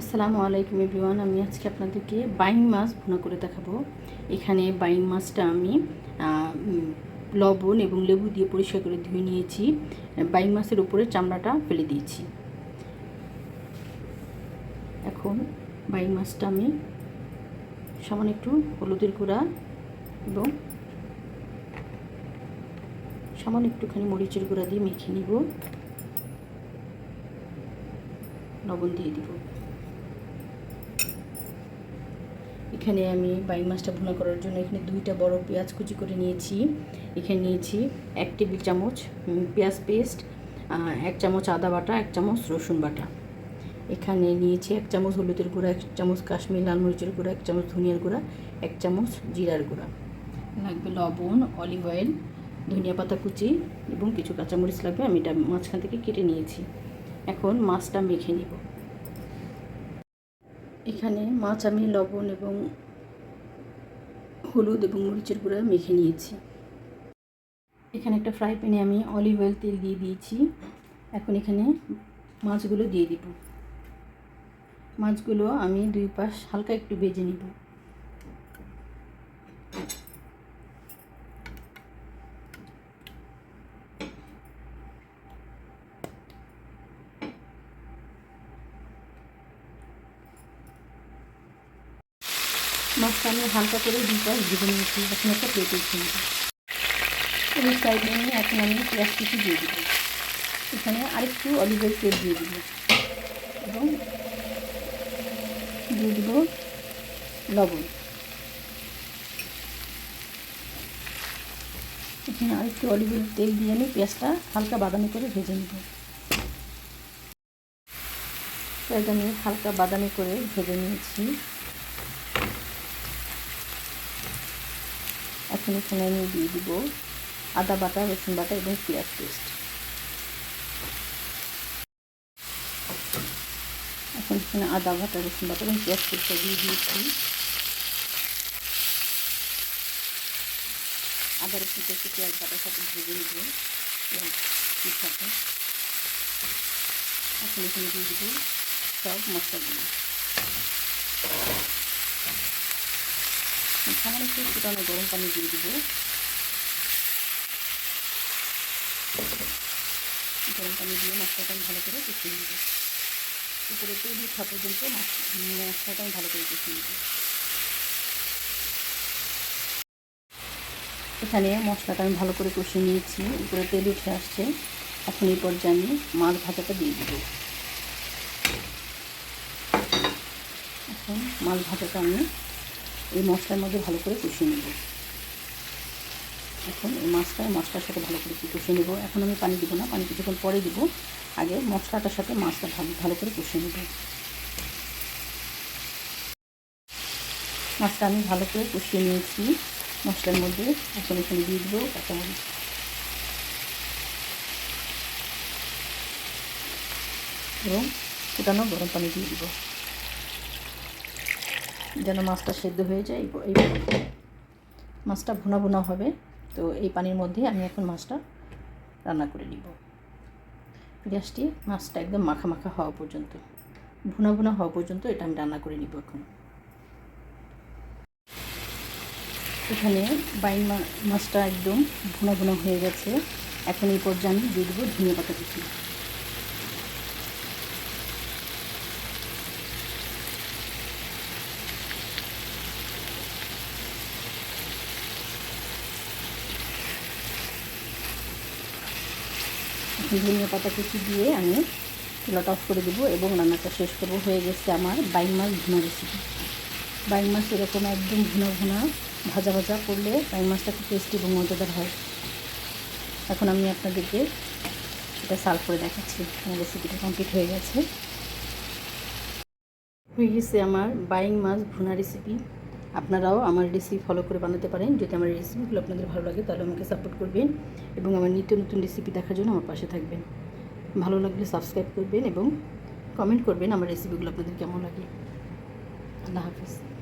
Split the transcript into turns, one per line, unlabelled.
আসসালামু আলাইকুম এভরিওয়ান, আমি আজকে আপনাদেরকে বাইং মাছ ভুনা করে দেখাবো। এখানে বাইং মাছটা আমি লবণ এবং লেবু দিয়ে পরিষ্কার করে ধুয়ে নিয়েছি। বাইং মাছের উপরে চামড়াটা ফেলে দিয়েছি। এখন বাইং মাছটা আমি সামান্য একটু হলুদের গুঁড়া এবং সামান্য একটুখানি মরিচের গুঁড়া দিয়ে মেখে নিব। লবণ দিয়ে দিব। এখানে আমি বাইং মাছটা ভুনা করার জন্য এখানে দুইটা বড় পেঁয়াজ কুচি করে নিয়েছি। এখানে নিয়েছি এক টেবিল চামচ পেঁয়াজ পেস্ট এক চামচ আদা বাটা, এক চামচ রসুন বাটা। এখানে নিয়েছি এক চামচ হলুদের গুঁড়া, এক চামচ কাশ্মীর লাল মরিচের গুঁড়া, এক চামচ ধনিয়ার গুঁড়া, এক চামচ জিরার গুঁড়া। লাগবে লবণ, অলিভ অয়েল, ধনিয়া পাতা কুচি এবং কিছু কাঁচামরিচ লাগবে। আমি এটা মাঝখান থেকে কেটে নিয়েছি। এখন মাছটা মেখে নিব। এখানে মাছ আমি লবণ এবং হলুদ এবং মরিচের গুঁড়া মেখে নিয়েছি। এখানে একটা ফ্রাই প্যানে আমি অলিভ অয়েল তেল দিয়ে দিয়েছি। এখন এখানে মাছগুলো দিয়ে দিব। মাছগুলো আমি দুই পাশ হালকা একটু ভেজে নিব। মাছটা আমি হালকা করে দুই পাশ ভেজে নিয়েছি। এখন একটা প্লেটে উঠিয়ে নেব প্যানে এখন আমি পেঁয়াজ কিছু দিয়ে দিব। এখানে আরেকটু অলিভের তেল দিয়ে দিব। এবং দিয়ে দিব লবণ। এখানে আরেকটু অলিভের তেল দিয়ে আমি পেঁয়াজটা হালকা বাদামি করে ভেজে নেব। পেঁয়াজ আমি হালকা বাদামি করে ভেজে নিয়েছি। এখন এখানে আমি দিয়ে দিব। আদা বাটা, রসুন বাটা এবং পেঁয়াজ পেস্ট। এখন এখানে আদা বাটা, রসুন বাটা এবং পেঁয়াজ পেস্টটা দিয়ে দিয়েছি। আদা, রসুন পেস্ট পেঁয়াজ বাটার সাথে ভেজে নেব পেঁয়াজ সাথে। এখন এখানে দিয়ে দিব সব মশলাগুলো। সামান্য একটু ফুটানো গরম পানি দিয়ে দিব। গরম পানি দিয়ে মশলাটা ভালো করে কষিয়ে নেব। উপরে তৈরি খাওয়া পর্যন্ত মশলাটা ভালো করে কষিয়ে নেব। এখানে মশলাটা আমি ভালো করে কষিয়ে নিয়েছি। উপরে তেল উঠে আসছে। এখন এই পর্যায়ে আমি মাছ ভাজাটা দিয়ে দিব। এখন মাছ ভাজাটা আমি এই মশলার মধ্যে ভালো করে কষিয়ে নেব। এখন এই মাছটা মশলার সাথে ভালো করে কষিয়ে নেব। এখন আমি পানি দিব না, পানি কিছুক্ষণ পরে দিব। আগে মশলাটার সাথে মাছটা ভালো ভালো করে কষিয়ে নেব। মাছটা আমি ভালো করে কষিয়ে নিয়েছি। মশলার মধ্যে এখন এখানে দিয়ে দেবো কাঁচামরিচ। এবং ফুটানো গরম পানি দিয়ে দিব। যেন মাছটা সেদ্ধ হয়ে যায়, এই মাছটা ভুনা ভুনা হবে। তো এই পানির মধ্যে আমি এখন মাছটা রান্না করে নিব। গ্যাসটি মাছটা একদম মাখা মাখা হওয়া পর্যন্ত। ভুনা ভুনা হওয়া পর্যন্ত এটা আমি রান্না করে নিব এখন। এখানে বাইন মাছটা একদম ভুনা ভুনা হয়ে গেছে। এখন এই পর্যায়ে আমি দিয়ে দেবো ধনিয়া পাতা কুচি। ধনিয়া পাতা কুচি দিয়ে আমি চুলাটা অফ করে দেবো এবং রান্নাটা শেষ করব। হয়ে গেছে আমার বাইং মাছ ভুনা রেসিপি বাইং মাছ এরকম একদম ভুনা ভুনা, ভাজা ভাজা করলে বাইং মাছটা খুব টেস্টি এবং মজাদার হয়। এখন আমি আপনাদেরকে এটা সার্ভ করে দেখাচ্ছি। আমার রেসিপিটা কমপ্লিট হয়ে গেছে। হয়ে গেছে আমার বাইং মাছ ভুনা রেসিপি আপনারাও আমার রেসিপি ফলো করে বানাতে পারেন। যদি আমার রেসিপিগুলো আপনাদের ভালো লাগে, তাহলে আমাকে সাপোর্ট করবেন এবং আমার নিত্য নতুন রেসিপি দেখার জন্য আমার পাশে থাকবেন। ভালো লাগলে সাবস্ক্রাইব করবেন এবং কমেন্ট করবেন আমার রেসিপিগুলো আপনাদের কেমন লাগে। আল্লাহ হাফিজ।